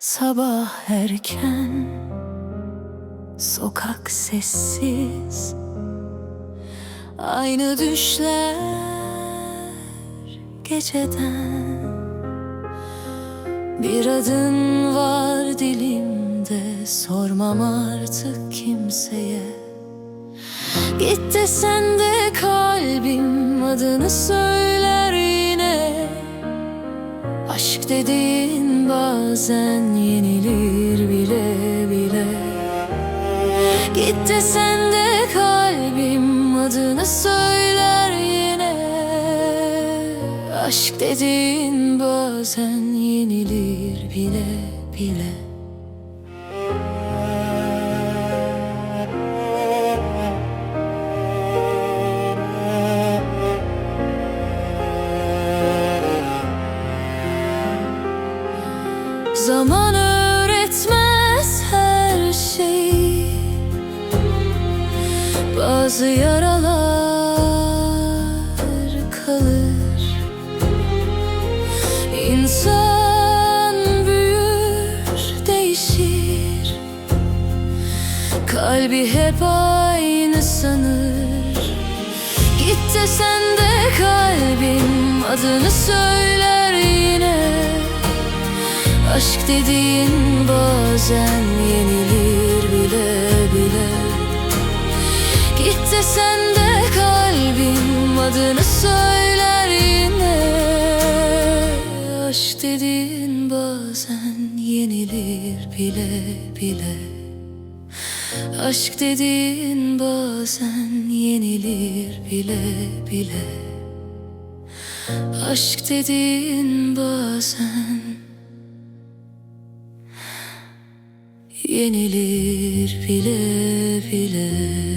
Sabah erken Sokak sessiz. Aynı düşler Geceden. Bir adın var dilimde Sormam artık kimseye. Git desen de kalbim Adını söyler Aşk dediğin bazen yenilir bile bile. Git desen de kalbim adını söyler yine. Aşk dediğin bazen yenilir bile bile Zaman öğretmez her şeyi Bazı yaralar kalır. İnsan büyür, değişir. Kalbi hep aynı sanır. Git desen de kalbim adını söyler yine Aşk dediğin bazen yenilir bile bile. Git desen de kalbim adını söyler yine. Aşk dediğin bazen yenilir bile bile. Aşk dediğin bazen yenilir bile bile. Aşk dediğin bazen Yenilir bile bile